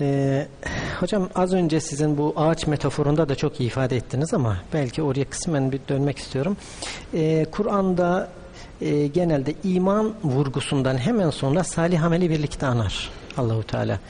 Ee, hocam az önce sizin bu ağaç metaforunda da çok iyi ifade ettiniz ama belki oraya kısmen bir dönmek istiyorum. Ee, Kur'an'da e, genelde iman vurgusundan hemen sonra salih ameli birlikte anar Allahu Teala.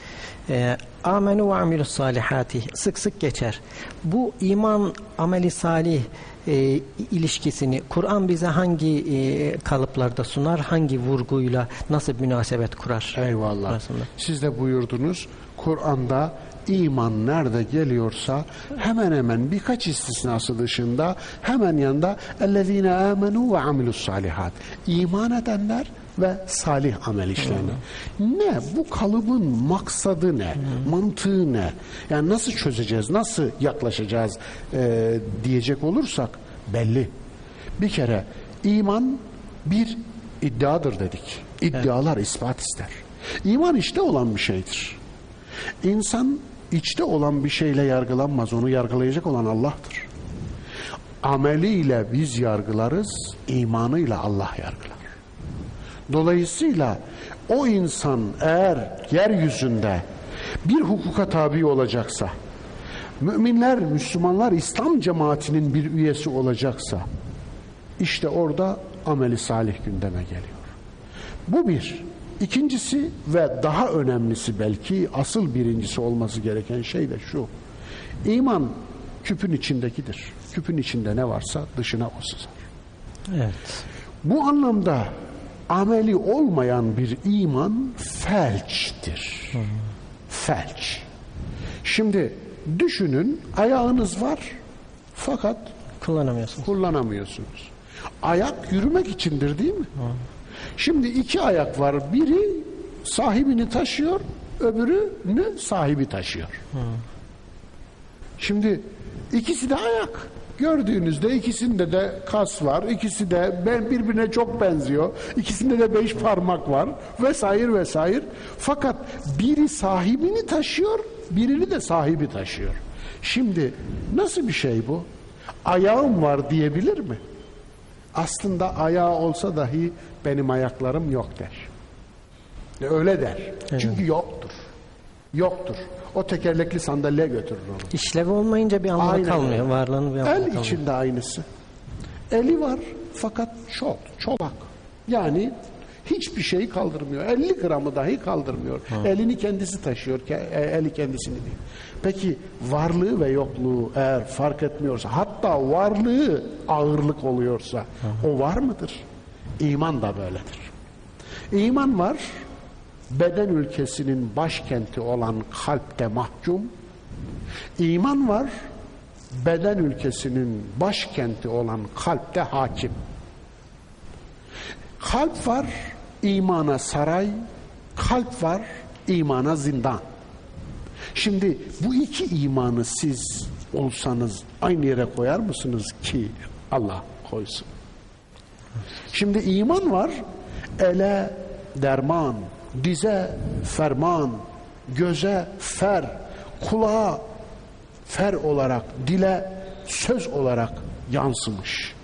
Ee, amenu ve amilus salihati sık sık geçer. Bu iman ameli salih e, ilişkisini Kur'an bize hangi e, kalıplarda sunar, hangi vurguyla nasıl münasebet kurar? Eyvallah. Arasında. Siz de buyurdunuz Kur'an'da iman nerede geliyorsa hemen hemen birkaç istisnası dışında hemen yanında ellezine amenu ve amilus salihat. İman edenler ve salih amel işleyenler. Ne? Bu kalıbın maksadı ne? Mantığı ne? Yani nasıl çözeceğiz? Nasıl yaklaşacağız? e, diyecek olursak belli. Bir kere iman bir iddiadır dedik. İddialar ispat ister. İman işte olan bir şeydir. İnsan içte olan bir şeyle yargılanmaz. Onu yargılayacak olan Allah'tır. Ameliyle biz yargılarız, imanıyla Allah yargılar. Dolayısıyla o insan eğer yeryüzünde bir hukuka tabi olacaksa, müminler, Müslümanlar İslam cemaatinin bir üyesi olacaksa, işte orada ameli salih gündeme geliyor. Bu bir. İkincisi ve daha önemlisi belki asıl birincisi olması gereken şey de şu. İman küpün içindekidir. Küpün içinde ne varsa dışına o sızar. Evet. Bu anlamda ameli olmayan bir iman felçtir. Felç. Şimdi düşünün ayağınız var fakat Kullanamıyorsun. kullanamıyorsunuz. Ayak yürümek içindir değil mi? Şimdi iki ayak var. Biri sahibini taşıyor, öbürünü sahibi taşıyor. Şimdi ikisi de ayak. Gördüğünüzde ikisinde de kas var. ikisi de ben birbirine çok benziyor. İkisinde de beş parmak var vesaire vesaire. Fakat biri sahibini taşıyor, birini de sahibi taşıyor. Şimdi nasıl bir şey bu? Ayağım var diyebilir mi? Aslında ayağı olsa dahi benim ayaklarım yok der. E, Öyle der. Çünkü yoktur. Yoktur. O tekerlekli sandalye götürür onu. İşlevi olmayınca bir anlamı Aynen kalmıyor. Varlığının bir anlamı El kalmıyor. içinde aynısı. Eli var fakat çok, çolak. Yani hiçbir şeyi kaldırmıyor. 50 gramı dahi kaldırmıyor. Elini kendisi taşıyor. e, Eli kendisini değil. Peki varlığı ve yokluğu eğer fark etmiyorsa hatta varlığı ağırlık oluyorsa o var mıdır? İman da böyledir. İman var beden ülkesinin başkenti olan kalpte mahkum. İman var beden ülkesinin başkenti olan kalpte hakim. Kalp var imana saray, kalp var imana zindan. Şimdi bu iki imanı siz olsanız aynı yere koyar mısınız ki Allah koysun? Şimdi iman var ele derman, dize ferman, göze fer, kulağa fer olarak, dile söz olarak yansımış.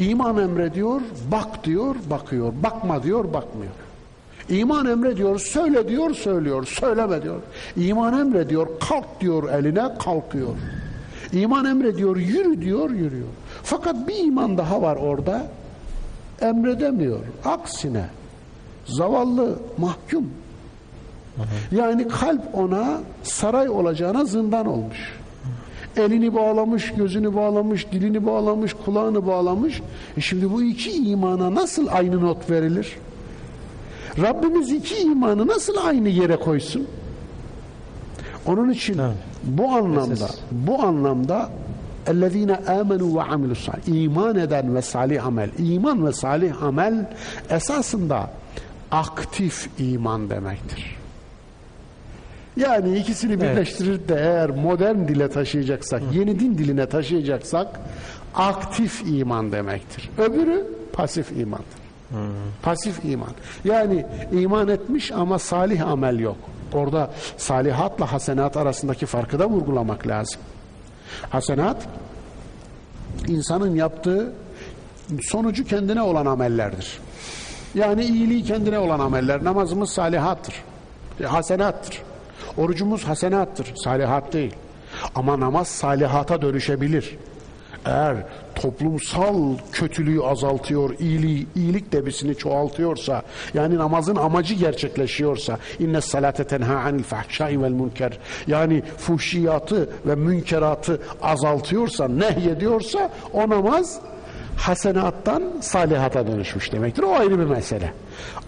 İman emrediyor, bak diyor, bakıyor. Bakma diyor, bakmıyor. İman emrediyor, söyle diyor, söylüyor. Söyleme diyor. İman emrediyor, kalk diyor eline, kalkıyor. İman emrediyor, yürü diyor, yürüyor. Fakat bir iman daha var orada. Emredemiyor. Aksine zavallı, mahkum. Yani kalp ona saray olacağına zindan olmuş. Elini bağlamış, gözünü bağlamış, dilini bağlamış, kulağını bağlamış. E şimdi bu iki imana nasıl aynı not verilir? Rabbimiz iki imanı nasıl aynı yere koysun? Onun için Evet. bu anlamda, Esas. bu anlamda اَلَّذ۪ينَ آمَنُوا وَعَمِلُوا الصَّالِحِ İman eden ve salih amel. İman ve salih amel esasında aktif iman demektir. Yani ikisini birleştirir de eğer modern dile taşıyacaksak, yeni din diline taşıyacaksak aktif iman demektir. Öbürü pasif imandır. Pasif iman. Yani iman etmiş ama salih amel yok. Orada salihatla hasenat arasındaki farkı da vurgulamak lazım. Hasenat insanın yaptığı sonucu kendine olan amellerdir. Yani iyiliği kendine olan ameller. Namazımız salihattır. e, Hasenattır. Orucumuz hasenattır, salihat değil. Ama namaz salihata dönüşebilir. Eğer toplumsal kötülüğü azaltıyor, iyiliği, iyilik debisini çoğaltıyorsa, yani namazın amacı gerçekleşiyorsa, inne salate tenha anil fahşai vel münker, yani fuhşiyatı ve münkeratı azaltıyorsa, nehyediyorsa o namaz hasenattan salihata dönüşmüş demektir. O ayrı bir mesele.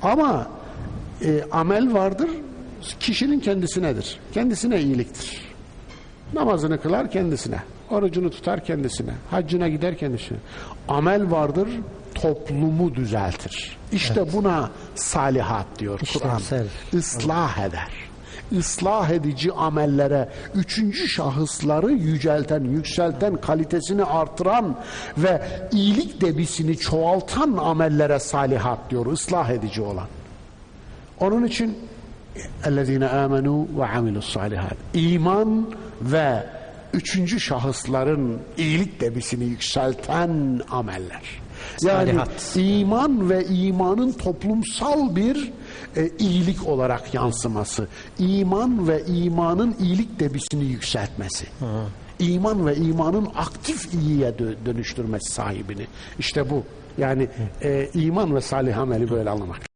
Ama e, amel vardır, kişinin kendisinedir. Kendisine iyiliktir. Namazını kılar kendisine. Orucunu tutar kendisine. Haccına gider kendisine. Amel vardır toplumu düzeltir. İşte buna salihat diyor Kur'an. İşlevsel. Islah eder. Islah edici amellere üçüncü şahısları yücelten, yükselten, kalitesini artıran ve iyilik debisini çoğaltan amellere salihat diyor. Islah edici olan. Onun için اَلَّذ۪ينَ آمَنُوا وَعَمِلُوا الصَّالِحَاتِ İman ve üçüncü şahısların iyilik debisini yükselten ameller. Yani Salihat. iman ve imanın toplumsal bir e, iyilik olarak yansıması. İman ve imanın iyilik debisini yükseltmesi. İman ve imanın aktif iyiye dö- dönüştürmesi sahibini. İşte bu. Yani e, iman ve salih ameli böyle anlamak.